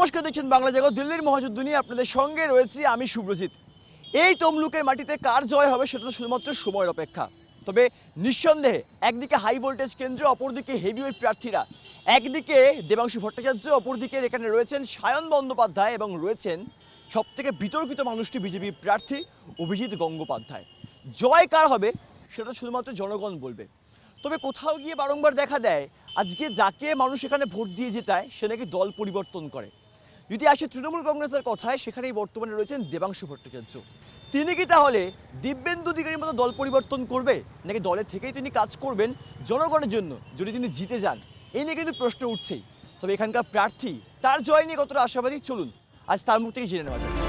নমস্কার, দেখছেন বাংলা জগৎ। দিল্লির মহাযুদ্ধ নিয়ে আপনাদের সঙ্গে রয়েছি আমি শুভ্রজিৎ এই তমলুকের মাটিতে কার জয় হবে সেটা তো শুধুমাত্র সময়ের অপেক্ষা। তবে নিঃসন্দেহে একদিকে হাই ভোল্টেজ কেন্দ্র, অপরদিকে হেভিওয়েট প্রার্থীরা। একদিকে দেবাংশু ভট্টাচার্য, অপরদিকে এখানে রয়েছেন সায়ন বন্দ্যোপাধ্যায় এবং রয়েছেন সবথেকে বিতর্কিত মানুষটি বিজেপি প্রার্থী অভিজিৎ গঙ্গোপাধ্যায়। জয় কার হবে সেটা শুধুমাত্র জনগণ বলবে। তবে কোথাও গিয়ে বারংবার দেখা দেয়, আজকে যাকে মানুষ এখানে ভোট দিয়ে জেতায়, সে নাকি দল পরিবর্তন করে। যদি আসে তৃণমূল কংগ্রেসের কথায়, সেখানেই বর্তমানে রয়েছেন দেবাংশু ভট্টাচার্য। তিনি কি তাহলে দিব্যেন্দু অধিকারীর মতো দল পরিবর্তন করবে? নাকি দলে থেকেই তিনি কাজ করবেন জনগণের জন্য, যদি তিনি জিতে যান? এই নিয়ে কিন্তু প্রশ্ন উঠছেই। তবে এখানকার প্রার্থী, তার জয় নিয়ে কতটা আশাবাদী? চলুন, আজ তার মুখ থেকে জেনে নেওয়া যাক।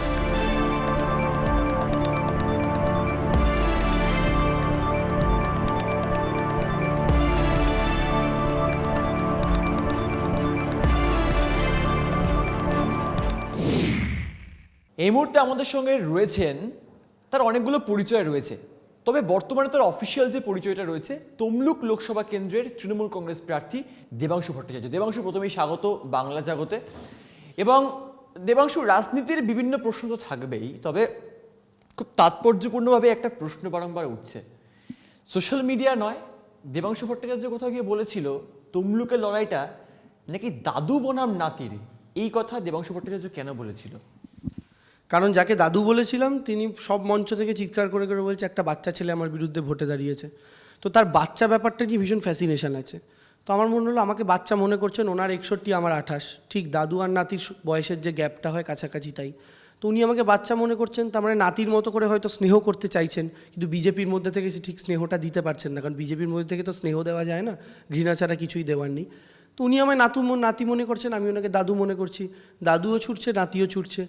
এই মুহূর্তে আমাদের সঙ্গে রয়েছেন, তার অনেকগুলো পরিচয় রয়েছে। তবে বর্তমানে তার অফিসিয়াল যে পরিচয়টা রয়েছে, তমলুক লোকসভা কেন্দ্রের তৃণমূল কংগ্রেস প্রার্থী দেবাংশু ভট্টাচার্য। দেবাংশু, প্রথমেই স্বাগত বাংলা জগতে। এবং দেবাংশু, রাজনীতির বিভিন্ন প্রশ্ন তো থাকবেই, তবে খুব তাৎপর্যপূর্ণভাবে একটা প্রশ্ন বারংবার উঠছে। সোশ্যাল মিডিয়া নয়, দেবাংশু ভট্টাচার্য কোথাও গিয়ে বলেছিল, তমলুকের লড়াইটা নাকি দাদু বনাম নাতির? এই কথা দেবাংশু ভট্টাচার্য কেন বলেছিল? কারণ যাকে দাদু বলেছিলাম, তিনি সব মঞ্চ থেকে চিৎকার করে করে বলছে, একটা বাচ্চা ছেলে আমার বিরুদ্ধে ভোটে দাঁড়িয়েছে। তো তার বাচ্চা ব্যাপারটা নিয়ে ভীষণ ফ্যাসিনেশন আছে। তো আমার মনে হলো, আমাকে বাচ্চা মনে করছেন, ওনার একষট্টি, আমার আঠাশ। ঠিক দাদু আর নাতির বয়সের যে গ্যাপটা হয়, কাছাকাছি তাই। তো উনি আমাকে বাচ্চা মনে করছেন, তার মানে নাতির মতো করে হয়তো স্নেহ করতে চাইছেন, কিন্তু বিজেপির মধ্যে থেকে সে ঠিক স্নেহটা দিতে পারছেন না, কারণ বিজেপির মধ্যে থেকে তো স্নেহ দেওয়া যায় না, ঘৃণা ছাড়া কিছুই দেওয়ার নেই। তো উনি আমায় নাতু নাতি মনে করছেন, আমি ওনাকে দাদু মনে করছি। দাদুও ছুটছে, নাতিও ছুটছে।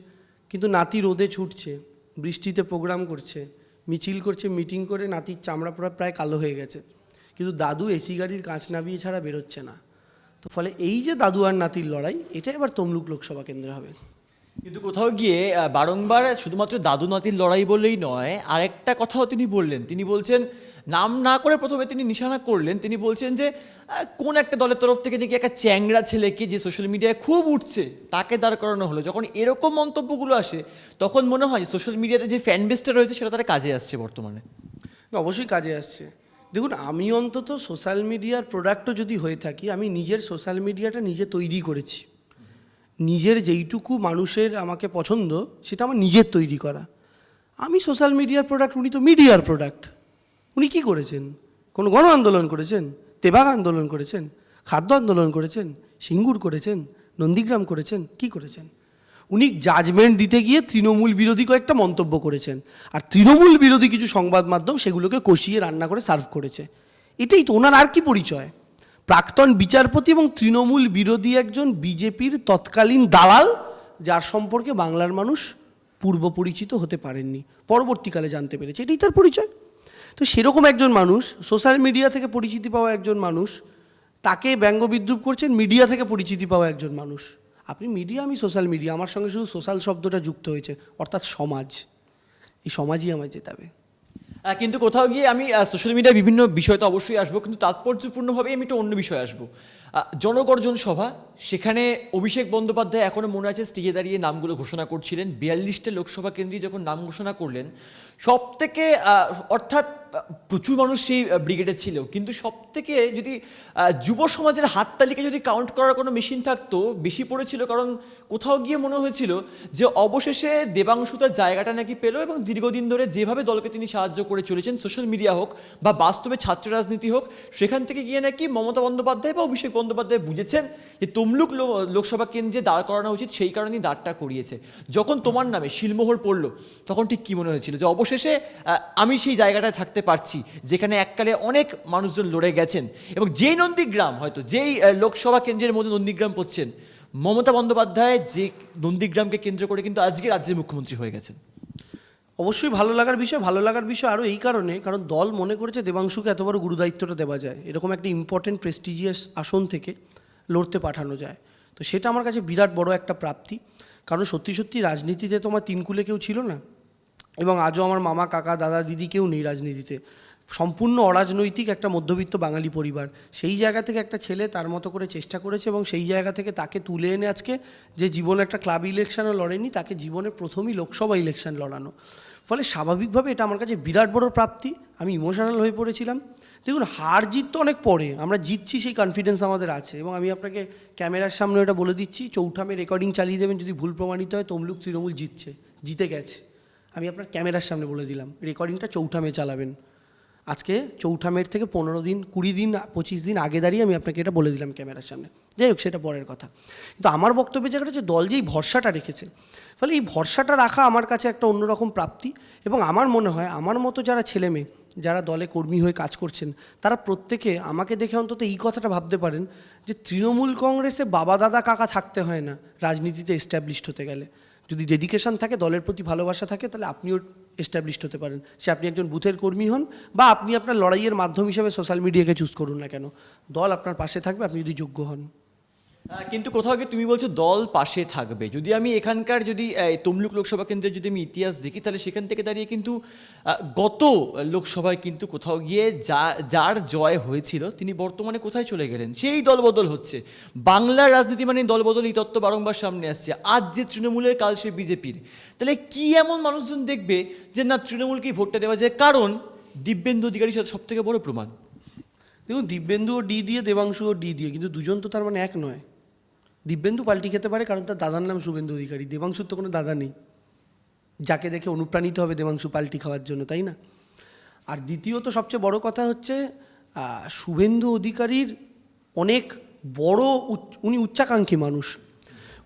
কিন্তু নাতি রোদে ছুটছে, বৃষ্টিতে প্রোগ্রাম করছে, মিছিল করছে, মিটিং করে নাতির চামড়া পুরো প্রায় কালো হয়ে গেছে। কিন্তু দাদু এসি গাড়ির কাঁচ নাবিয়ে ছাড়া বেরোচ্ছে না। তো ফলে এই যে দাদু আর নাতির লড়াই, এটা এবার তমলুক লোকসভা কেন্দ্রে হবে। কিন্তু কোথাও গিয়ে বারংবার শুধুমাত্র দাদু নাতির লড়াই বলেই নয়, আরেকটা কথাও তিনি বললেন। তিনি বলছেন নাম না করে প্রথমে তিনি নিশানা করলেন। তিনি বলছেন যে কোন একটা দলের তরফ থেকে নাকি একটা চ্যাংরা ছেলেকে যে সোশ্যাল মিডিয়ায় খুব উঠছে, তাকে দাঁড় করানো হলো। যখন এরকম মন্তব্যগুলো আসে, তখন মনে হয় সোশ্যাল মিডিয়াতে যে ফ্যান বেসটা রয়েছে, সেটা তারা কাজে আসছে বর্তমানে। অবশ্যই কাজে আসছে। দেখুন, আমি অন্তত সোশ্যাল মিডিয়ার প্রোডাক্টও যদি হয়ে থাকি, আমি নিজের সোশ্যাল মিডিয়াটা নিজে তৈরি করেছি। নিজের যেইটুকু মানুষের আমাকে পছন্দ, সেটা আমার নিজের তৈরি করা। আমি সোশ্যাল মিডিয়ার প্রোডাক্ট উনি তো মিডিয়ার প্রোডাক্ট উনি কি করেছেন? কোনো গণ আন্দোলন করেছেন? তেবাগ আন্দোলন করেছেন? খাদ্য আন্দোলন করেছেন? সিঙ্গুর করেছেন? নন্দীগ্রাম করেছেন? কি করেছেন? উনি জাজমেন্ট দিতে গিয়ে তৃণমূল বিরোধী কয়েকটা মন্তব্য করেছেন। আর তৃণমূল বিরোধী কিছু সংবাদ মাধ্যম সেগুলোকে কষিয়ে রান্না করে সার্ভ করেছে। এটাই তো ওনার আর কি পরিচয়? প্রাক্তন বিচারপতি এবং তৃণমূল বিরোধী একজন বিজেপির তৎকালীন দালাল, যার সম্পর্কে বাংলার মানুষ পূর্ব পরিচিত হতে পারেননি, পরবর্তীকালে জানতে পেরেছে। এটাই তার পরিচয়? তো সেরকম একজন মানুষ সোশ্যাল মিডিয়া থেকে পরিচিতি পাওয়া একজন মানুষ তাকে ব্যঙ্গ বিদ্রুপ করছেন মিডিয়া থেকে পরিচিতি পাওয়া একজন মানুষ। আপনি মিডিয়া আমি সোশ্যাল মিডিয়া আমার সঙ্গে শুধু সোশ্যাল শব্দটা যুক্ত হয়েছে অর্থাৎ সমাজ। এই সমাজই আমার আহ, কিন্তু কোথাও গিয়ে আমি সোশ্যাল মিডিয়ায় বিভিন্ন বিষয় তো অবশ্যই আসব কিন্তু তাৎপর্যপূর্ণভাবে আমি একটু অন্য বিষয়ে আসব। জনগর্জন সভা, সেখানে অভিষেক বন্দ্যোপাধ্যায় এখনও মনে আছে স্টেজে দাঁড়িয়ে নামগুলো ঘোষণা করছিলেন। বিয়াল্লিশটা লোকসভা কেন্দ্রে যখন নাম ঘোষণা করলেন সব থেকে অর্থাৎ প্রচুর মানুষ সেই ব্রিগেডে ছিল। কিন্তু সব থেকে যদি যুব সমাজের হাত তালিকা যদি কাউন্ট করার কোনো মেশিন থাকতো, বেশি পড়েছিল। কারণ কোথাও গিয়ে মনে হয়েছিল যে, অবশেষে দেবাংশু তার জায়গাটা নাকি পেল এবং দীর্ঘদিন ধরে যেভাবে দলকে তিনি সাহায্য করে চলেছেন সোশ্যাল মিডিয়া হোক বা বাস্তবে ছাত্র রাজনীতি হোক, সেখান থেকে গিয়ে নাকি মমতা বন্দ্যোপাধ্যায় বা অভিষেক বন্দ্যোপাধ্যায় বুঝেছেন যে তমলুক লোকসভা কেন্দ্রে দাঁড় করানো উচিত, সেই কারণেই দাঁড়টা করিয়েছে। যখন তোমার নামে শিলমোহর পড়ল, তখন ঠিক কী মনে হয়েছিল? যে অবশেষে আমি সেই জায়গাটায় থাকতে পারছি, যেখানে এককালে অনেক মানুষজন লড়ে গেছেন। এবং যেই নন্দীগ্রাম, হয়তো যেই লোকসভা কেন্দ্রের মধ্যে নন্দীগ্রাম পড়ছেন, মমতা বন্দ্যোপাধ্যায় যে নন্দীগ্রামকে কেন্দ্র করে কিন্তু আজকে রাজ্যের মুখ্যমন্ত্রী হয়ে গেছেন। অবশ্যই ভালো লাগার বিষয়, ভালো লাগার বিষয় আরও এই কারণে, কারণ দল মনে করেছে দেবাংশুকে এত বড় গুরুদায়িত্বটা দেওয়া যায়। এরকম একটা ইম্পর্টেন্ট প্রেস্টিজিয়াস আসন থেকে লড়তে পাঠানো যায়। তো সেটা আমার কাছে বিরাট বড় একটা প্রাপ্তি। কারণ সত্যি সত্যি রাজনীতিতে তোমার তিনকুলে কেউ ছিল না। এবং আজও আমার মামা, কাকা, দাদা, দিদি কেউ নেই রাজনীতিতে। সম্পূর্ণ অরাজনৈতিক একটা মধ্যবিত্ত বাঙালি পরিবার। সেই জায়গা থেকে একটা ছেলে তার মতো করে চেষ্টা করেছে এবং সেই জায়গা থেকে তাকে তুলে এনে আজকে যে জীবনে একটা ক্লাব ইলেকশানও লড়েনি, তাকে জীবনে প্রথমই লোকসভা ইলেকশন লড়ানো। ফলে স্বাভাবিকভাবে এটা আমার কাছে বিরাট বড় প্রাপ্তি। আমি ইমোশনাল হয়ে পড়েছিলাম। দেখুন, হার জিত তো অনেক পরে। আমরা জিতছি, সেই কনফিডেন্স আমাদের আছে। এবং আমি আপনাকে ক্যামেরার সামনে ওটা বলে দিচ্ছি, চৌঠামে রেকর্ডিং চালিয়ে দেবেন, যদি ভুল প্রমাণিত হয়, তমলুক তৃণমূল জিতছে, জিতে গেছে। আমি আপনার ক্যামেরার সামনে বলে দিলাম রেকর্ডিংটা চৌঠামে চালাবেন। আজকে চৌঠা চৌঠামের থেকে পনেরো দিন, কুড়ি দিন, পঁচিশ দিন আগে দাঁড়িয়ে আমি আপনাকে এটা বলে দিলাম ক্যামেরার সামনে। যাই হোক, সেটা পরের কথা। কিন্তু আমার বক্তব্যের জায়গাটা হচ্ছে দল যেই ভরসাটা রেখেছে, ফলে এই ভরসাটা রাখা আমার কাছে একটা অন্যরকম প্রাপ্তি এবং আমার মনে হয়, আমার মতো যারা ছেলে মেয়ে, যারা দলে কর্মী হয়ে কাজ করছেন, তারা প্রত্যেকে আমাকে দেখে অন্তত এই কথাটা ভাবতে পারেন যে তৃণমূল কংগ্রেসে বাবা, দাদা, কাকা থাকতে হয় না, রাজনীতিতে এস্টাবলিশড হতে গেলে। যদি ডেডিকেশন থাকে, দলের প্রতি ভালোবাসা থাকে, তাহলে আপনিও এস্টাবলিশড হতে পারেন। সে আপনি একজন বুথের কর্মী হন বা আপনি আপনার লড়াইয়ের মাধ্যম হিসাবে সোশ্যাল মিডিয়াকে চুজ করুন না কেন। দল আপনার পাশে থাকবে, আপনি যদি যোগ্য হন। কিন্তু কোথাও গিয়ে তুমি বলছো দল পাশে থাকবে। যদি আমি এখানকার যদি তমলুক লোকসভা কেন্দ্রের যদি আমি ইতিহাস দেখি, তাহলে সেখান থেকে দাঁড়িয়ে কিন্তু গত লোকসভায় কিন্তু কোথাও গিয়ে যা, যার জয় হয়েছিল, তিনি বর্তমানে কোথায় চলে গেলেন? সেই দলবদল হচ্ছে। বাংলার রাজনীতি মানে দলবদল, এই তত্ত্ব বারংবার সামনে আসছে। আজ যে তৃণমূলের কাল সে বিজেপির। তাহলে কি এমন মানুষজন দেখবে যে না, তৃণমূলকেই ভোটটা দেওয়া যায়? কারণ দিব্যেন্দু অধিকারী সব থেকে বড় প্রমাণ। দেখুন, দিব্যেন্দু ও ডি দিয়ে, দেবাংশু ও ডি দিয়ে, কিন্তু দুজন তো তার মানে এক নয়। দিব্যেন্দু পাল্টি খেতে পারে কারণ তার দাদার নাম শুভেন্দু অধিকারী। দেবাংশুর তো কোনো দাদা নেই। যাকে দেখে অনুপ্রাণিত হবে দেবাংশু পাল্টি খাওয়ার জন্য, তাই না? আর দ্বিতীয়ত সবচেয়ে বড় কথা হচ্ছে শুভেন্দু অধিকারীর অনেক বড় উনি উচ্চাকাঙ্ক্ষী মানুষ।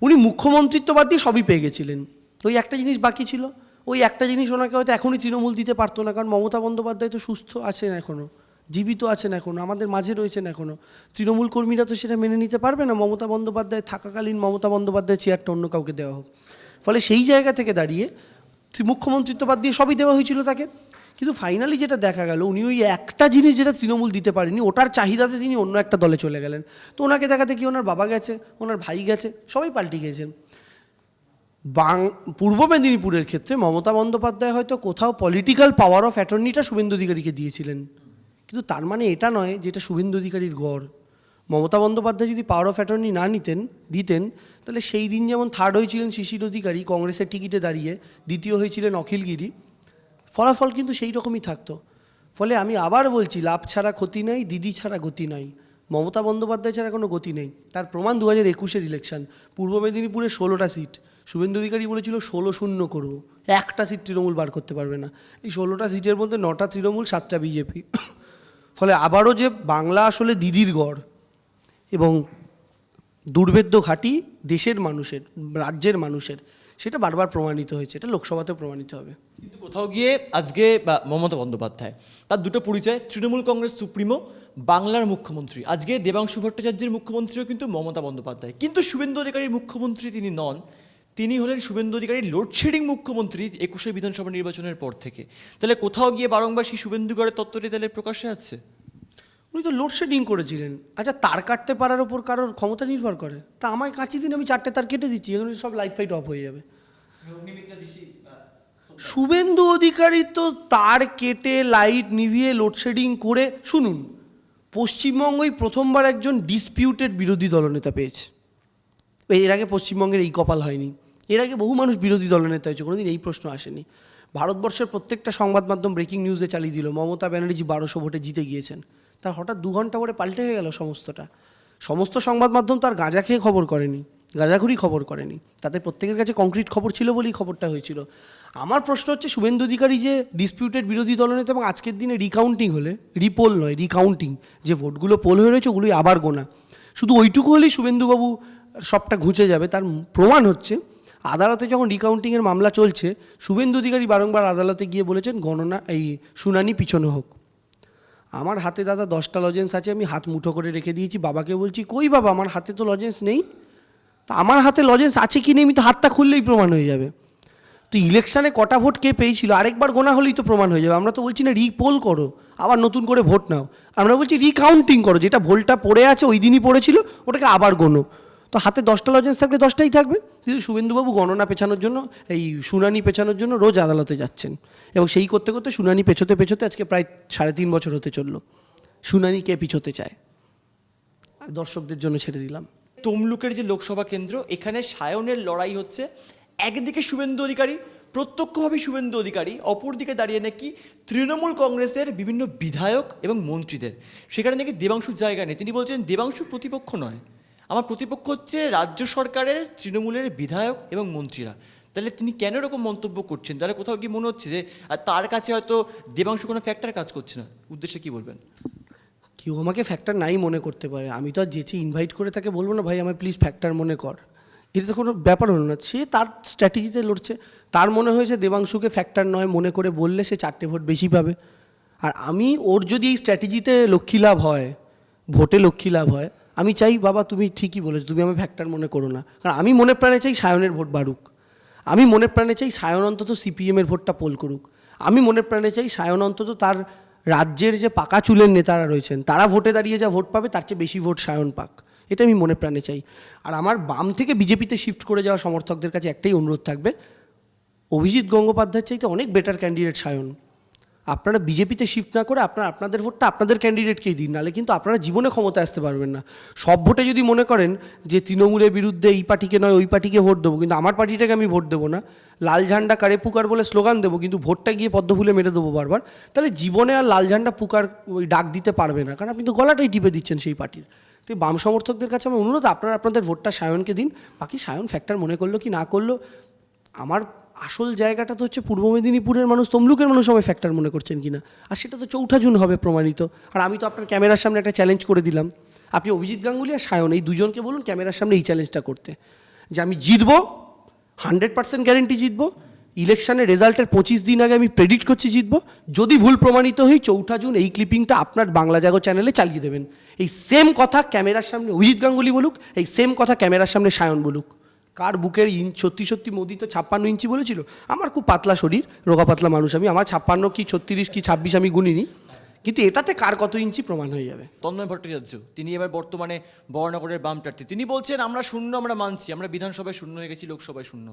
উনি মুখ্যমন্ত্রিত্ব বাদ দিয়ে সবই পেয়ে গেছিলেন। ওই একটা জিনিস বাকি ছিল। ওই একটা জিনিস ওনাকে হয়তো এখনই তৃণমূল দিতে পারতো না, কারণ মমতা বন্দ্যোপাধ্যায় তো সুস্থ আছেন এখনও। জীবিত আছেন এখনও আমাদের মাঝে রয়েছেন এখনও তৃণমূল কর্মীরা তো সেটা মেনে নিতে পারবে না। মমতা বন্দ্যোপাধ্যায় থাকাকালীন মমতা বন্দ্যোপাধ্যায় চেয়ারটা অন্য কাউকে দেওয়া হোক। ফলে সেই জায়গা থেকে দাঁড়িয়ে মুখ্যমন্ত্রিত্ব বাদ দিয়ে সবই দেওয়া হয়েছিল তাকে। কিন্তু ফাইনালি যেটা দেখা গেল, উনি ওই একটা জিনিস যেটা তৃণমূল দিতে পারেনি, ওটার চাহিদাতে তিনি অন্য একটা দলে চলে গেলেন। তো ওনাকে দেখাতে কি ওনার বাবা গেছে, ওনার ভাই গেছে, সবাই পাল্টে গিয়েছেন। বাং পূর্ব মেদিনীপুরের ক্ষেত্রে মমতা বন্দ্যোপাধ্যায় হয়তো কোথাও পলিটিক্যাল পাওয়ার অফ অ্যাটর্নিটা শুভেন্দু অধিকারীকে দিয়েছিলেন। কিন্তু তার মানে এটা নয় যেটা শুভেন্দু অধিকারীর গড়। মমতা বন্দ্যোপাধ্যায় যদি পাওয়ার অফ অ্যাটর্নি না নিতেন, দিতেন, তাহলে সেই দিন যেমন থার্ড হয়েছিলেন শিশির অধিকারী কংগ্রেসের টিকিটে দাঁড়িয়ে, দ্বিতীয় হয়েছিলেন অখিলগিরি। ফলাফল কিন্তু সেই রকমই থাকতো। ফলে আমি আবার বলছি, লাভ ছাড়া ক্ষতি নাই, দিদি ছাড়া গতি নাই। মমতা বন্দ্যোপাধ্যায় ছাড়া কোনো গতি নেই। তার প্রমাণ দু হাজার একুশের ইলেকশন পূর্ব মেদিনীপুরে ষোলোটা সিট শুভেন্দু অধিকারী বলেছিল, ষোলো শূন্য করব। একটা সিট তৃণমূল বার করতে পারবে না। এই ষোলোটা সিটের মধ্যে নটা তৃণমূল, সাতটা বিজেপি। ফলে আবারও যে বাংলা আসলে দিদির গড় এবং দুর্ভেদ্য ঘাঁটি দেশের মানুষের, রাজ্যের মানুষের, সেটা বারবার প্রমাণিত হয়েছে, এটা লোকসভাতে প্রমাণিত হবে। কিন্তু কোথাও গিয়ে আজকে মমতা বন্দ্যোপাধ্যায়, তার দুটো পরিচয়, তৃণমূল কংগ্রেস সুপ্রিমো, বাংলার মুখ্যমন্ত্রী। আজকে দেবাংশু ভট্টাচার্যের মুখ্যমন্ত্রীও কিন্তু মমতা বন্দ্যোপাধ্যায়। কিন্তু শুভেন্দু অধিকারীর মুখ্যমন্ত্রী তিনি নন, তিনি হলেন শুভেন্দু অধিকারীর লোডশেডিং মুখ্যমন্ত্রী একুশে বিধানসভা নির্বাচনের পর থেকে। তাহলে কোথাও গিয়ে বারংবার সেই শুভেন্দুগড়ের তত্ত্বটি তাহলে প্রকাশ্যে আছে উনি তো লোডশেডিং করেছিলেন। আচ্ছা তার কাটতে পারার ওপর কারোর ক্ষমতা নির্ভর করে। তা আমায় কাঁচি দিন, আমি চারটে তার কেটে দিচ্ছি এগুলো সব লাইট ফাইট অফ হয়ে যাবে। শুভেন্দু অধিকারী তো তার কেটে লাইট নিভিয়ে লোডশেডিং করে, শুনুন, পশ্চিমবঙ্গই প্রথমবার একজন ডিসপিউটেড বিরোধী দলনেতা পেয়েছে। এর আগে পশ্চিমবঙ্গের এই কপাল হয়নি। এর আগে বহু মানুষ বিরোধী দলনেতা হয়েছে, কোনোদিন এই প্রশ্ন আসেনি। ভারতবর্ষের প্রত্যেকটা সংবাদ মাধ্যম ব্রেকিং নিউজে চালিয়ে দিল। মমতা ব্যানার্জি বারোশো ভোটে জিতে গিয়েছেন। তার হঠাৎ দু ঘণ্টা পরে পাল্টে হয়ে গেল সমস্তটা। সমস্ত সংবাদ মাধ্যম তার গাঁজা খেয়ে খবর করেনি, গাঁজাখুরি খবর করেনি। তাতে প্রত্যেকের কাছে কংক্রিট খবর ছিল বলেই খবরটা হয়েছিল। আমার প্রশ্ন হচ্ছে, শুভেন্দু অধিকারী যে ডিসপিউটেড বিরোধী দলনেতা এবং আজকের দিনে রিকাউন্টিং হলে রিপোল নয় রিকাউন্টিং যে ভোটগুলো পোল হয়ে রয়েছে ওগুলোই আবার গোনা। শুধু ওইটুকু হলেই শুভেন্দুবাবু সবটা ঘুচে যাবে। তার প্রমাণ হচ্ছে, আদালতে যখন রিকাউন্টিংয়ের মামলা চলছে, শুভেন্দু অধিকারী বারংবার আদালতে গিয়ে বলেছেন, গণনা, এই শুনানি পিছনে হোক। আমার হাতে দাদা দশটা লজেন্স আছে, আমি হাত মুঠো করে রেখে দিয়েছি। বাবাকে বলছি, কই বাবা, আমার হাতে তো লজেন্স নেই? তা আমার হাতে লজেন্স আছে কি নেই? আমি তো হাতটা খুললেই প্রমাণ হয়ে যাবে। তো ইলেকশানে কটা ভোট কে পেয়েছিল? আরেকবার গোনা হলেই তো প্রমাণ হয়ে যাবে। আমরা তো বলছি, না রিপোল করো, আবার নতুন করে ভোট নাও। আমরা বলছি রিকাউন্টিং করো। যেটা ভোলটা পড়ে আছে, ওই দিনই পড়েছিল, ওটাকে আবার গোনো। তো হাতে দশটা লজেন্স থাকলে দশটাই থাকবে। কিন্তু শুভেন্দুবাবু গণনা পেছানোর জন্য, এই শুনানি পেছানোর জন্য রোজ আদালতে যাচ্ছেন। এবং সেই করতে করতে শুনানি পেছোতে পেছোতে আজকে প্রায় সাড়ে তিন বছর হতে চলল। শুনানি কে পিছোতে চায়? দর্শকদের জন্য ছেড়ে দিলাম। তমলুকের যে লোকসভা কেন্দ্র, এখানে সায়নের লড়াই হচ্ছে। একদিকে শুভেন্দু অধিকারী, প্রত্যক্ষভাবে শুভেন্দু অধিকারী, অপরদিকে দাঁড়িয়ে নাকি তৃণমূল কংগ্রেসের বিভিন্ন বিধায়ক এবং মন্ত্রীদের। সেখানে নাকি দেবাংশুর জায়গা নেই। তিনি বলছেন, দেবাংশু প্রতিপক্ষ নয়। আমার প্রতিপক্ষ হচ্ছে রাজ্য সরকারের, তৃণমূলের বিধায়ক এবং মন্ত্রীরা। তাহলে তিনি কেন এরকম মন্তব্য করছেন? তাহলে কোথাও কি মনে হচ্ছে যে তার কাছে হয়তো দেবাংশু কোনো ফ্যাক্টর কাজ করছে না? উদ্দেশ্যে কি বলবেন? কেউ আমাকে ফ্যাক্টর নাই মনে করতে পারে। আমি তো আর যেচে ইনভাইট করে তাকে বলব না, ভাই, আমায় প্লিজ ফ্যাক্টর মনে কর। এটা তো কোনো ব্যাপার হলো না। সে তার স্ট্র্যাটেজিতে লড়ছে। তার মনে হয়েছে দেবাংশুকে ফ্যাক্টর নয় মনে করে বললে সে চারটে ভোট বেশি পাবে। আর আমি, ওর যদি এই স্ট্র্যাটেজিতে লক্ষ্মী লাভ হয়, ভোটে লক্ষ্মী লাভ হয় আমি চাই, বাবা, তুমি ঠিকই বলেছ, তুমি আমি ফ্যাক্টর মনে করো না। কারণ আমি মনে প্রাণে চাই সায়নের ভোট বাড়ুক। আমি মনে প্রাণে চাই সায়ন অন্তত সিপিএমের ভোটটা পোল করুক। আমি মনে প্রাণে চাই সায়ন অন্তত তার রাজ্যের যে পাকা চুলের নেতারা রয়েছেন, তারা ভোটে দাঁড়িয়ে যা ভোট পাবে, তার চেয়ে বেশি ভোট সায়ন পাক। এটা আমি মনে প্রাণে চাই। আর আমার বাম থেকে বিজেপিতে শিফট করে যাওয়া সমর্থকদের কাছে একটাই অনুরোধ থাকবে, অভিজিৎ গঙ্গোপাধ্যায়ের চাইতে অনেক বেটার ক্যান্ডিডেট সায়ন। আপনারা বিজেপিতে শিফট না করে আপনারা, আপনাদের ভোটটা আপনাদের ক্যান্ডিডেটকেই দিন নাহলে কিন্তু আপনারা জীবনে ক্ষমতা আসতে পারবেন না। সব ভোটে যদি মনে করেন যে তৃণমূলের বিরুদ্ধে এই পার্টিকে নয়, ওই পার্টিকে ভোট দেবো, কিন্তু আমার পার্টিটাকে আমি ভোট দেবো না, লাল ঝান্ডা কারে পুকার বলে স্লোগান দেবো, কিন্তু ভোটটা গিয়ে পদ্ম ফুলে মেরে দেবো বারবার, তাহলে জীবনে আর লাল ঝান্ডা পুকার ওই ডাক দিতে পারবে না, কারণ আপনি তো গলাটাই টিপে দিচ্ছেন সেই পার্টির। তো বাম সমর্থকদের কাছে আমার অনুরোধ, আপনারা আপনাদের ভোটটা সায়নকে দিন, বাকি সায়ন ফ্যাক্টর মনে করল কি না করল, আমার আসল জায়গাটা তো হচ্ছে পূর্ব মেদিনীপুরের মানুষ, তমলুকের মানুষ আমায় ফ্যাক্টর মনে করছেন কিনা। আর সেটা তো চৌঠা জুন হবে প্রমাণিত। আর আমি তো আপনার ক্যামেরার সামনে একটা চ্যালেঞ্জ করে দিলাম। আপনি অভিজিৎ গাঙ্গুলি আর সায়ন, এই দুজনকে বলুন ক্যামেরার সামনে এই চ্যালেঞ্জটা করতে। যে আমি জিতবো হান্ড্রেড পার্সেন্ট গ্যারেন্টি জিতবো ইলেকশনের রেজাল্টের পঁচিশ দিন আগে আমি প্রেডিক্ট করছি জিতবো, যদি ভুল প্রমাণিত হই চৌঠা জুন এই ক্লিপিংটা আপনার বাংলা জাগো চ্যানেলে চালিয়ে দেবেন। এই সেম কথা ক্যামেরার সামনে অভিজিৎ গাঙ্গুলি বলুক, এই সেম কথা ক্যামেরার সামনে সায়ন বলুক। কার বুকের ইঞ্চ? সত্যি সত্যি মোদি তো ছাপ্পান্ন ইঞ্চি বলেছিল। আমার খুব পাতলা শরীর, রোগা পাতলা মানুষ আমি। আমার ছাপ্পান্ন কি, ছত্রিশ কি, ছাব্বিশ আমি গুনিনি। কিন্তু এটাতে কার কত ইঞ্চি প্রমাণ হয়ে যাবে? তন্ময় ভট্টাচার্য, তিনি এবার বর্তমানে বর্ণগরের বাম প্রার্থী। তিনি বলছেন, আমরা শূন্য, আমরা মানছি, আমরা বিধানসভায় শূন্য হয়ে গেছি, লোকসভায় শূন্য।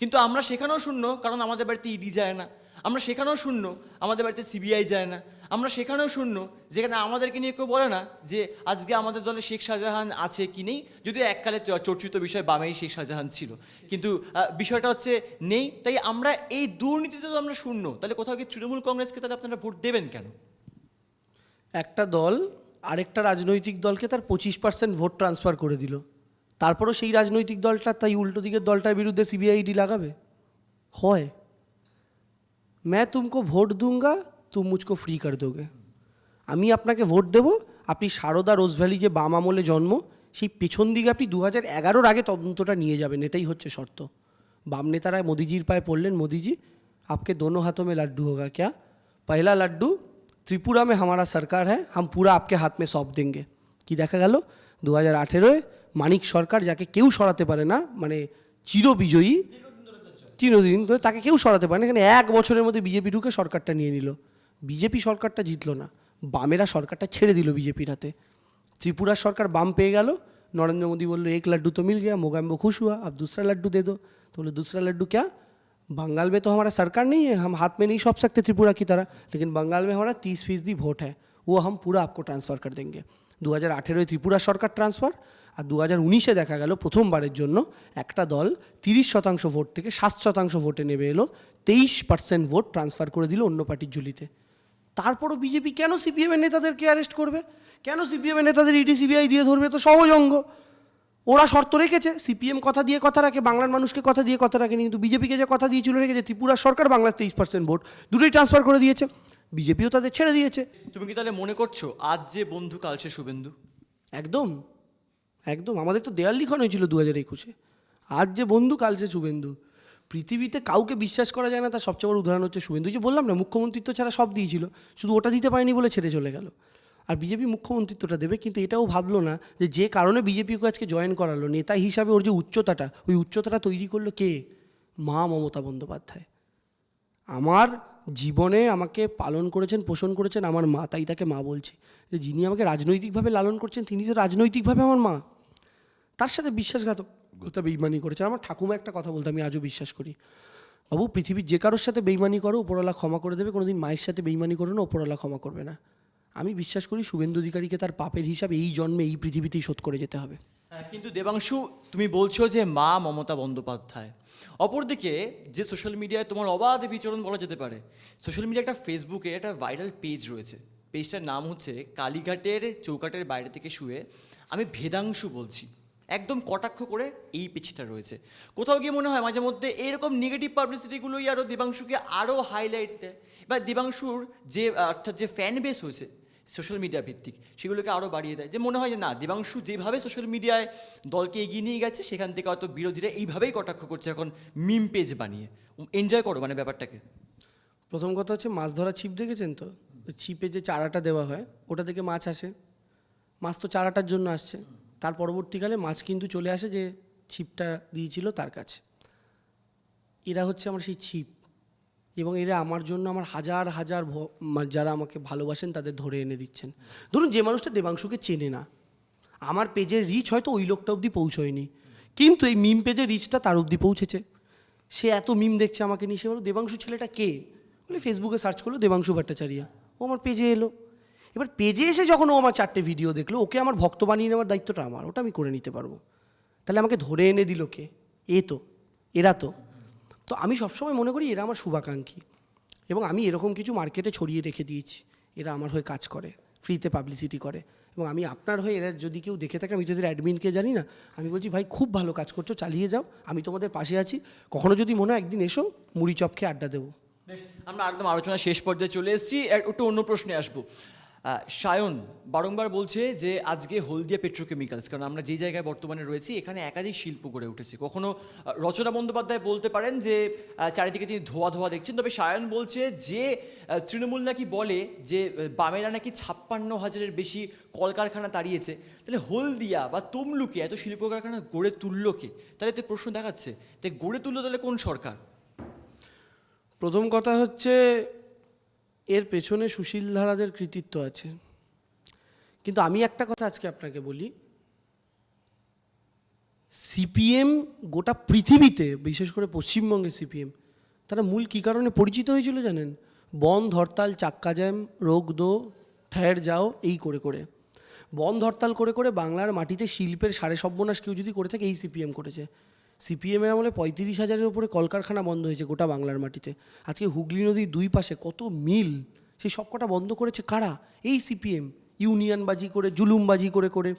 কিন্তু আমরা সেখানেও শূন্য, কারণ আমাদের বাড়িতে ইডি যায় না। আমরা সেখানেও শূন্য, আমাদের বাড়িতে সিবিআই যায় না। আমরা সেখানেও শূন্য, যেখানে আমাদেরকে নিয়ে কেউ বলে না যে আজকে আমাদের দলে শেখ শাহজাহান আছে কি নেই। যদিও এককালে চর্চিত বিষয় বামেই শেখ শাহজাহান ছিল। কিন্তু বিষয়টা হচ্ছে নেই। তাই আমরা এই দুর্নীতিতে তো আমরা শূন্য। তাহলে কোথাও কি তৃণমূল কংগ্রেসকে তাহলে আপনারা ভোট দেবেন কেন? একটা দল আরেকটা রাজনৈতিক দলকে তার পঁচিশ পার্সেন্ট ভোট ট্রান্সফার করে দিল তারপরও সেই রাজনৈতিক দলটা তাই উল্টো দিকের দলটার বিরুদ্ধে সিবিআইডি লাগাবে হয় मैं तुमको ভোট दूंगा तुम मुझको ফ্রি कर दोगे আমি আপনাকে ভোট দেব আপনি সারদা রোজ ভ্যালি যে বাম আমলে জন্ম সেই পেছন দিকে আপনি দু হাজার এগারোর আগে তদন্তটা নিয়ে যাবেন এটাই হচ্ছে শর্ত বাম নেতারা মোদিজির পায়ে পড়লেন মোদিজি आपके दोनों हाथों में लड्डू होगा क्या पहला लड्डू त्रिपुरा में हमारा सरकार है हम पूरा आपके हाथ में सौंप देंगे কি দেখা গেল দু হাজার আঠেরোয় মানিক সরকার যাকে কেউ সরাতে পারে না মানে চিরবিজয়ী চিরদিন ধরে তাকে কেউ সরাতে পারে না এখানে এক বছরের মধ্যে বিজেপি ঢুকে সরকারটা নিয়ে নিল বিজেপি সরকারটা জিতলো না বামেরা সরকারটা ছেড়ে দিল বিজেপির হাতে ত্রিপুরার সরকার বাম পেয়ে গেল नरेंद्र मोदी बोल रहे एक लड्डू तो मिल गया मोगैम्बो खुश हुआ अब दूसरा लड्डू दे दो तो बोले दूसरा लड्डू क्या बंगाल में तो हमारा सरकार नहीं है हम हाथ में नहीं सौंप सकते त्रिपुरा की तरह लेकिन बंगाल में हमारा तीस फीसदी वोट है वो हम पूरा आपको ट्रांसफ़ार कर देंगे দু হাজার আঠেরোয় ত্রিপুরা সরকার ট্রান্সফার আর দু হাজার উনিশে দেখা গেল প্রথমবারের জন্য একটা দল তিরিশ শতাংশ ভোট থেকে সাত শতাংশ ভোটে নেমে এলো তেইশ পার্সেন্ট ভোট ট্রান্সফার করে দিল অন্য পার্টির ঝুলিতে তারপরও বিজেপি কেন সিপিএমের নেতাদেরকে অ্যারেস্ট করবে কেন সিপিএমের নেতাদের ইডি সিবিআই দিয়ে ধরবে তো সহজ অঙ্গ ওরা শর্ত রেখেছে সিপিএম কথা দিয়ে কথা রাখে বাংলার মানুষকে কথা দিয়ে কথা রাখেনি কিন্তু বিজেপিকে যে কথা দিয়ে চলে রেখেছে ত্রিপুরার সরকার বাংলার তেইশ পার্সেন্ট ভোট দুটোই ট্রান্সফার করে দিয়েছে বিজেপিও তাদের ছেড়ে দিয়েছে। তুমি কি তাহলে মনে করছ আজ যে বন্ধু কাল সে শুভেন্দু? একদম একদম আমাদের তো দেয়াল লিখন হয়েছিল দু হাজার একুশে। আজ যে বন্ধু কাল যে শুভেন্দু। পৃথিবীতে কাউকে বিশ্বাস করা যায় না তার সবচেয়ে বড় উদাহরণ হচ্ছে শুভেন্দু। যে বললাম না মুখ্যমন্ত্রিত্ব ছাড়া সব দিয়েছিল শুধু ওটা দিতে পারেনি বলে ছেড়ে চলে গেল। আর বিজেপি মুখ্যমন্ত্রিত্বটা দেবে, কিন্তু এটাও ভাবলো না যে যে কারণে বিজেপিকে আজকে জয়েন করালো নেতা হিসাবে ওর যে উচ্চতাটা, ওই উচ্চতাটা তৈরি করল কে? মা মমতা বন্দ্যোপাধ্যায়। আমার জীবনে আমাকে পালন করেছেন, পোষণ করেছেন আমার মা, তাই তাকে মা বলছি। যে যিনি আমাকে রাজনৈতিকভাবে লালন করছেন, তিনি তো রাজনৈতিকভাবে আমার মা। তার সাথে বিশ্বাসঘাতকতা বেইমানি করেছে আর আমার ঠাকুমা একটা কথা বলতে, আমি আজও বিশ্বাস করি। বাবু, পৃথিবীর যে কারোর সাথে বেইমানি করো ওপরওয়ালা ক্ষমা করে দেবে, কোনোদিন মায়ের সাথে বেইমানি করো না ওপরওয়ালা ক্ষমা করবে না। আমি বিশ্বাস করি শুভেন্দু অধিকারীকে তার পাপের হিসাব এই জন্মে এই পৃথিবীতেই শোধ করে যেতে হবে। হ্যাঁ, কিন্তু দেবাংশু তুমি বলছো যে মা মমতা বন্দ্যোপাধ্যায়। অপরদিকে যে সোশ্যাল মিডিয়ায় তোমার অবাধ বিচরণ বলা যেতে পারে সোশ্যাল মিডিয়া একটা ফেসবুকে একটা ভাইরাল পেজ রয়েছে। পেজটার নাম হচ্ছে কালীঘাটের চৌকাটের বাইরে থেকে শুয়ে আমি ভেদাংশু বলছি। একদম কটাক্ষ করে এই পেজটা রয়েছে। কোথাও গিয়ে মনে হয় মাঝে মধ্যে এরকম নেগেটিভ পাবলিসিটিগুলোই আরও দেবাংশুকে আরও হাইলাইট দেয়। বা দেবাংশুর যে অর্থাৎ যে ফ্যান বেস হয়েছে সোশ্যাল মিডিয়া ভিত্তিক, সেগুলোকে আরও বাড়িয়ে দেয়। যে মনে হয় যে না, দেবাংশু যেভাবে সোশ্যাল মিডিয়ায় দলকে এগিয়ে নিয়ে গেছে, সেখান থেকে হয়তো বিরোধীরা এইভাবেই কটাক্ষ করছে এখন মিম পেজ বানিয়ে। এনজয় করো মানে ব্যাপারটাকে। প্রথম কথা হচ্ছে, মাছ ধরা ছিপ দেখেছেন তো? ছিপে যে চারাটা দেওয়া হয়, ওটা থেকে মাছ আসে। মাছ তো চারাটার জন্য আসছে। তার পরবর্তীকালে মাছ কিন্তু চলে আসে যে ছিপটা দিয়েছিল তার কাছে। এরা হচ্ছে আমার সেই ছিপ। এবং এরা আমার জন্য আমার হাজার হাজার যারা আমাকে ভালোবাসেন তাদের ধরে এনে দিচ্ছেন। ধরুন যে মানুষটা দেবাংশুকে চেনে না। আমার পেজের রিচ হয়তো ওই লোকটা অবধি পৌঁছয়নি। কিন্তু এই মিম পেজের রিচটা তার অবধি পৌঁছেছে। সে এত মিম দেখছে আমাকে নিয়ে, সে বলো দেবাংশু ছেলেটা কে? বলে ফেসবুকে সার্চ করল, দেবাংশু ভট্টাচার্য। ও আমার পেজে এলো। এবার পেজে এসে যখন ও আমার চারটে ভিডিও দেখল, ওকে আমার ভক্ত বানিয়ে নেওয়ার দায়িত্বটা আমার, ওটা আমি করে নিতে পারব। তাহলে আমাকে ধরে এনে দিল কে? এ তো, এরা তো। তো আমি সবসময় মনে করি এরা আমার শুভাকাঙ্ক্ষী এবং আমি এরকম কিছু মার্কেটে ছড়িয়ে রেখে দিয়েছি। এরা আমার হয়ে কাজ করে, ফ্রিতে পাবলিসিটি করে এবং আমি আপনার হয়ে এরা যদি কেউ দেখে থাকে, আমি যাদের অ্যাডমিনকে জানি না, আমি বলছি, ভাই, খুব ভালো কাজ করছ, চালিয়ে যাও, আমি তোমাদের পাশে আছি। কখনো যদি মনে হয় একদিন এসো মুড়ি চপ খেয়ে আড্ডা দেবো। আমরা একদম আলোচনা শেষ পর্যায়ে চলে এসেছি। এক- একটু অন্য প্রশ্নে আসব। সায়ন বারংবার বলছে যে আজকে হলদিয়া পেট্রোকেমিক্যালস, কারণ আমরা যে জায়গায় বর্তমানে রয়েছি, এখানে একাধিক শিল্প গড়ে উঠেছে। কখনো রচনা বন্দ্যোপাধ্যায় বলতে পারেন যে চারিদিকে তিনি ধোয়া ধোয়া দেখছেন, তবে সায়ন বলছে যে তৃণমূল নাকি বলে যে বামেরা নাকি ছাপ্পান্ন হাজারের বেশি কলকারখানা তাড়িয়েছে। তাহলে হলদিয়া বা তমলুকে এত শিল্প কারখানা গড়ে তুললো কে? তাহলে তো প্রশ্ন দেখাচ্ছে তাই গড়ে তুললো তাহলে কোন সরকার? প্রথম কথা হচ্ছে এর পেছনে সুশীল ধারাদের কৃতিত্ব আছে। কিন্তু আমি একটা কথা আজকে আপনাকে বলি। সিপিএম গোটা পৃথিবীতে, বিশেষ করে পশ্চিমবঙ্গে সিপিএম, তারা মূল কী কারণে পরিচিত হয়েছিল জানেন? বন্ধ হরতাল চাক্কা জ্যাম, রোগ, দো, ঠের যাও, এই করে করে। বন্ধ হরতাল করে করে বাংলার মাটিতে শিল্পের সাড়ে সর্বনাশ কেউ যদি করে থাকে, এই সিপিএম করেছে। সিপিএমের আমলে পঁয়ত্রিশ হাজারের উপরে কলকারখানা বন্ধ হয়েছে গোটা বাংলার মাটিতে। আজকে হুগলি নদীর দুই পাশে কত মিল? সেই সব কটা বন্ধ করেছে কারা? এই সিপিএম, ইউনিয়নবাজি করে, জুলুমবাজি করে করে।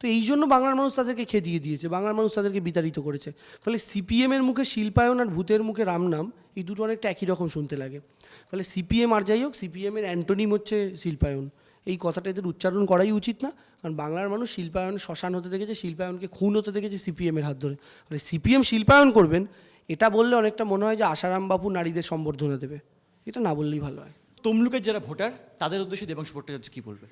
তো এই জন্য বাংলার মানুষ তাদেরকে খেদিয়ে দিয়েছে, বাংলার মানুষ তাদেরকে বিতাড়িত করেছে। ফলে সিপিএমের মুখে শিল্পায়ন আর ভূতের মুখে রামনাম এই দুটো অনেকটা একই রকম শুনতে লাগে। ফলে সিপিএম আর যাই হোক, সিপিএমের অ্যান্টোনিম হচ্ছে শিল্পায়ন। এই কথাটা এদের উচ্চারণ করাই উচিত না। কারণ বাংলার মানুষ শিল্পায়ন শ্মশান হতে দেখেছে শিল্পায়নকে খুন হতে দেখেছে সিপিএমের হাত ধরে। ফলে সিপিএম শিল্পায়ন করবেন এটা বললে অনেকটা মনে হয় যে আশারাম বাবু নারীদের সম্বর্ধনা দেবে। এটা না বললেই ভালো হয়। তমলুকের যারা ভোটার তাদের উদ্দেশ্যে দেবাংশু ভট্টাচার্য কী বলবে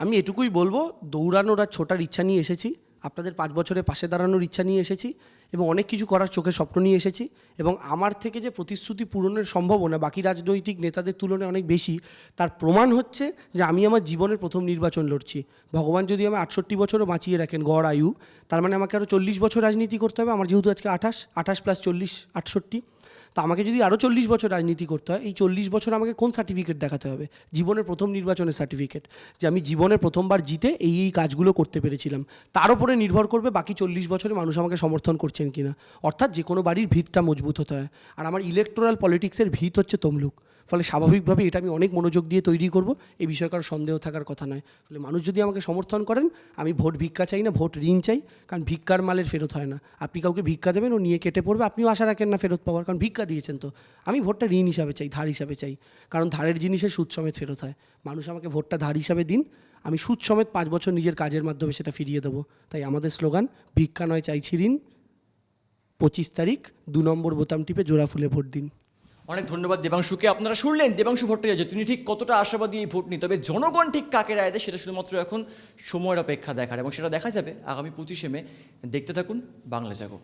আমি এটুকুই বলব দৌড়ানোর আর ছোটার ইচ্ছা নিয়ে এসেছি। আপনাদের পাঁচ বছরের পাশে দাঁড়ানোর ইচ্ছা নিয়ে এসেছি। এবং অনেক কিছু করার চোখে স্বপ্ন নিয়ে এসেছি এবং আমার থেকে যে প্রতিশ্রুতি পূরণের সম্ভাবনা বাকি রাজনৈতিক নেতাদের তুলনায় অনেক বেশি, তার প্রমাণ হচ্ছে যে আমি আমার জীবনের প্রথম নির্বাচন লড়ছি। ভগবান যদি আমি আটষট্টি বছরও বাঁচিয়ে রাখেন গড় আয়ু, তার মানে আমাকে আরও চল্লিশ বছর রাজনীতি করতে হবে। আমার যেহেতু আজকে আঠাশ আঠাশ প্লাস চল্লিশ, আটষট্টি, তো আমাকে যদি আরও চল্লিশ বছর রাজনীতি করতে হয়, এই চল্লিশ বছর আমাকে কোন সার্টিফিকেট দেখাতে হবে? জীবনের প্রথম নির্বাচনের সার্টিফিকেট যে আমি জীবনে প্রথমবার জিতে এই এই কাজগুলো করতে পেরেছিলাম। তার উপরে নির্ভর করবে বাকি চল্লিশ বছরে মানুষ আমাকে সমর্থন করছেন কিনা? অর্থাৎ যে কোনো বাড়ির ভিতটা মজবুত হতে হয়। আর আমার ইলেকটোরাল পলিটিক্সের ভিত হচ্ছে তমলুক। ফলে স্বাভাবিকভাবে এটা আমি অনেক মনোযোগ দিয়ে তৈরি করব। এই বিষয়ে কারও সন্দেহ থাকার কথা নয়। ফলে মানুষ যদি আমাকে সমর্থন করেন, আমি ভোট ভিক্ষা চাই না, ভোট ঋণ চাই, কারণ ভিক্ষার মালের ফেরত হয় না। আপনি কাউকে ভিক্ষা দেবেন, ও নিয়ে কেটে পড়বে, আপনিও আশা রাখেন না ফেরত পাওয়ার, কারণ ভিক্ষা দিয়েছেন তো। আমি ভোটটা ঋণ হিসাবে চাই, ধার হিসাবে চাই। কারণ ধারের জিনিসের সুদ সমেত ফেরত হয়। মানুষ আমাকে ভোটটা ধার হিসাবে দিন, আমি সুদ সমেত পাঁচ বছর নিজের কাজের মাধ্যমে সেটা ফিরিয়ে দেবো। তাই আমাদের স্লোগান, ভিক্ষা নয়, চাইছি ঋণ। পঁচিশ তারিখ, দু নম্বর বোতাম টিপে জোড়া ফুলে ভোট দিন। অনেক ধন্যবাদ দেবাংশুকে। আপনারা শুনলেন দেবাংশু ভট্টাচার্য, তিনি ঠিক কতটা আশাবাদী এই ভোট নিয়ে। তবে জনগণ ঠিক কাকে রায় দেয় সেটা শুধুমাত্র এখন সময়ের অপেক্ষা দেখার, এবং সেটা দেখা যাবে আগামী পঁচিশে মে। দেখতে থাকুন বাংলা জাগো